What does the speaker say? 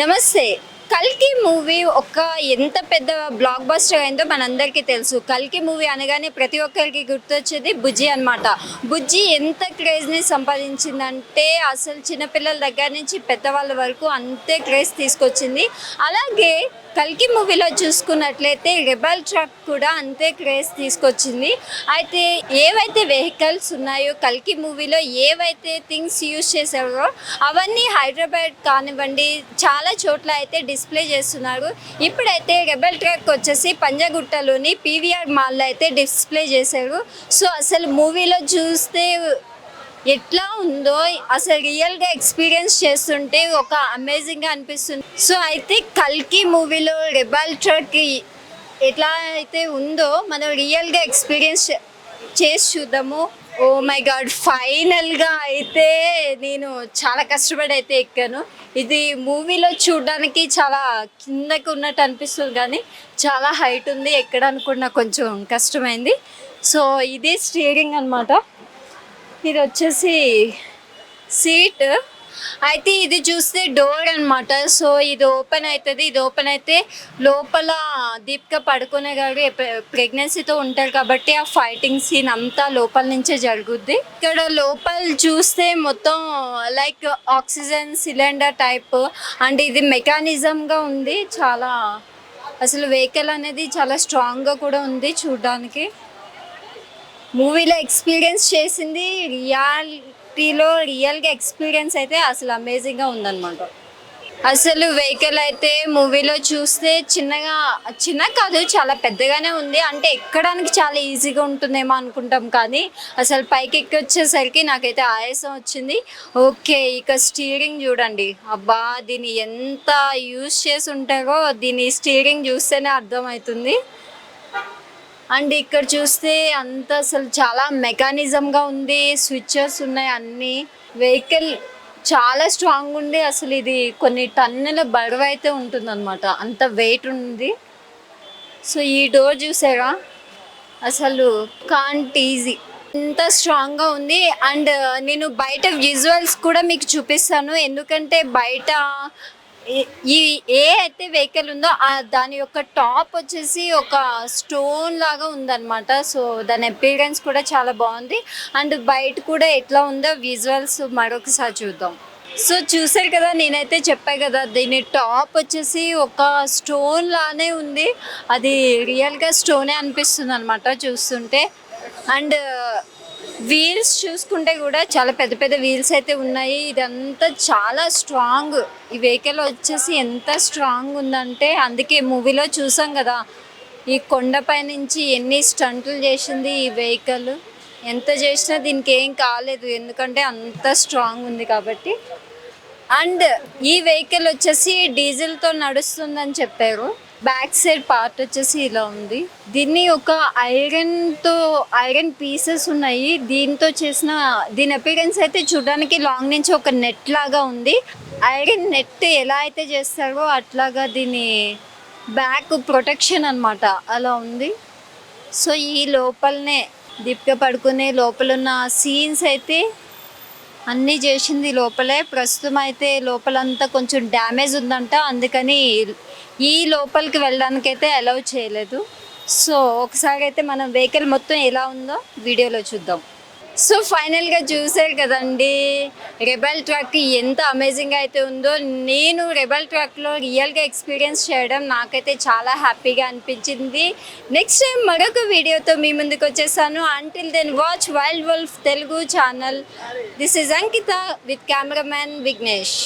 నమస్తే. కల్కి మూవీ ఒక ఎంత పెద్ద బ్లాక్ బస్టర్ అయిందో మనందరికీ తెలుసు. కల్కి మూవీ అనగానే ప్రతి ఒక్కరికి గుర్తొచ్చేది బుజ్జి అనమాట బుజ్జి ఎంత క్రేజ్ని సంపాదించిందంటే అసలు చిన్నపిల్లల దగ్గర నుంచి పెద్దవాళ్ళ వరకు అంతే క్రేజ్ తీసుకొచ్చింది. అలాగే కల్కి మూవీలో చూసుకున్నట్లయితే రెబల్ ట్రక్ కూడా అంతే క్రేజ్ తీసుకొచ్చింది. అయితే ఏవైతే వెహికల్స్ ఉన్నాయో కల్కి మూవీలో ఏవైతే థింగ్స్ యూజ్ చేశారో అవన్నీ హైదరాబాద్ కానివ్వండి చాలా చోట్ల అయితే డిస్ప్లే చేస్తున్నారు. ఇప్పుడైతే రెబల్ ట్రక్ వచ్చేసి పంజగుట్టలోని పీవీఆర్ మాల్లో అయితే డిస్ప్లే చేశారు. సో అసలు మూవీలో చూస్తే ఎట్లా ఉందో అసలు రియల్గా ఎక్స్పీరియన్స్ చేస్తుంటే ఒక అమేజింగ్గా అనిపిస్తుంది. సో అయితే కల్కి మూవీలో రెబల్ ట్రక్ ఎట్లా అయితే ఉందో మనం రియల్గా ఎక్స్పీరియన్స్ చేసి చూద్దాము. ఓ మై గాడ్ ఫైనల్గా అయితే నేను చాలా కష్టపడి అయితే ఎక్కాను. ఇది మూవీలో చూడడానికి చాలా కిందకు ఉన్నట్టు అనిపిస్తుంది కానీ చాలా హైట్ ఉంది. ఎక్కడానికి కూడా నాకు కొంచెం కష్టమైంది. సో ఇది స్టీరింగ్ అన్నమాట. ఇది వచ్చేసి సీట్. అయితే ఇది చూస్తే డోర్ అన్నమాట. సో ఇది ఓపెన్ అవుతుంది ఇది ఓపెన్ అయితే లోపల దీపిక పడుకునే గారు ప్రెగ్నెన్సీతో ఉంటారు కాబట్టి ఆ ఫైటింగ్ సీన్ అంతా లోపల నుంచే జరుగుద్ది. ఇక్కడ లోపల చూస్తే మొత్తం like oxygen cylinder type. And ఇది మెకానిజంగా ఉంది. చాలా అసలు వెహికల్ అనేది చాలా స్ట్రాంగ్గా కూడా ఉంది చూడడానికి. మూవీలో ఎక్స్పీరియన్స్ చేసింది రియాలిటీలో రియల్గా ఎక్స్పీరియన్స్ అయితే అసలు అమేజింగ్గా ఉందన్నమాట. అసలు వెహికల్ అయితే మూవీలో చూస్తే చిన్నగా చిన్న కాదు చాలా పెద్దగానే ఉంది. అంటే ఎక్కడానికి చాలా ఈజీగా ఉంటుందేమో అనుకుంటాం కానీ అసలు పైకి ఎక్కి వచ్చేసరికి నాకైతే ఆయాసం వచ్చింది. ఓకే ఇక స్టీరింగ్ చూడండి. అబ్బా దీన్ని ఎంత యూజ్ చేసి ఉంటారో దీని స్టీరింగ్ చూస్తేనే అర్థమవుతుంది. అండ్ ఇక్కడ చూస్తే అంత అసలు చాలా మెకానిజంగా ఉంది స్విచ్చెస్ ఉన్నాయి అన్నీ. వెహికల్ చాలా స్ట్రాంగ్ ఉంది అసలు ఇది కొన్ని టన్నుల బరువు అయితే ఉంటుందన్నమాట. అంత వెయిట్ ఉంది. సో ఈ డోర్ చూసారా? అసలు కాంట్ ఈజీ ఇంత స్ట్రాంగ్గా ఉంది. అండ్ నేను బయట విజువల్స్ కూడా మీకు చూపిస్తాను. ఎందుకంటే బయట ఈ- ఏ అయితే వెహికల్ ఉందో దాని యొక్క టాప్ వచ్చేసి ఒక స్టోన్ లాగా ఉందన్నమాట. సో దాని అపీరెన్స్ కూడా చాలా బాగుంది. అండ్ బయట కూడా ఎట్లా ఉందో విజువల్స్ మరొకసారి చూద్దాం. సో చూసారు కదా నేనైతే చెప్పా కదా దీని టాప్ వచ్చేసి ఒక స్టోన్ లానే ఉంది. అది రియల్గా స్టోనే అనిపిస్తుంది అనమాట చూస్తుంటే. అండ్ వీల్స్ చూసుకుంటే కూడా చాలా పెద్ద పెద్ద వీల్స్ అయితే ఉన్నాయి. ఇదంతా చాలా స్ట్రాంగ్ ఈ వెహికల్ వచ్చేసి ఎంత స్ట్రాంగ్ ఉందంటే అందుకే మూవీలో చూసాం కదా ఈ కొండపై నుంచి ఎన్ని స్టంట్లు చేసింది ఈ వెహికల్ ఎంత చేసినా దీనికి ఏం కాలేదు ఎందుకంటే అంత స్ట్రాంగ్ ఉంది కాబట్టి. అండ్ ఈ వెహికల్ వచ్చేసి డీజిల్తో నడుస్తుందని చెప్పారు. బ్యాక్ సైడ్ పార్ట్ వచ్చేసి ఇలా ఉంది. దీన్ని ఒక ఐరన్తో ఐరన్ పీసెస్ ఉన్నాయి. దీంతో చేసిన దీని అపీరెన్స్ అయితే చూడడానికి లాంగ్ నుంచి ఒక నెట్ లాగా ఉంది. ఐరన్ నెట్ ఎలా అయితే చేస్తారో అట్లాగా దీని బ్యాక్ ప్రొటెక్షన్ అనమాట అలా ఉంది. సో ఈ లోపలనే దీపిక పడుకునే లోపల ఉన్న సీన్స్ అయితే అన్నీ చేసింది లోపలే. ప్రస్తుతం అయితే లోపలంతా కొంచెం డ్యామేజ్ ఉందంట. అందుకని ఈ లోపలికి వెళ్ళడానికి అయితే అలౌ చేయలేదు. సో ఒకసారి అయితే మనం వెహికల్ మొత్తం ఎలా ఉందో వీడియోలో చూద్దాం. సో ఫైనల్గా చూసారు కదండి. రెబల్ ట్రక్ ఎంత అమేజింగ్ అయితే ఉందో నేను రెబల్ ట్రక్లో రియల్గా ఎక్స్పీరియన్స్ చేయడం నాకైతే చాలా హ్యాపీగా అనిపించింది. నెక్స్ట్ టైం మరొక వీడియోతో మీ ముందుకు వచ్చేసాను. Until then watch wild wolf Telugu channel this is Ankita with cameraman Vignesh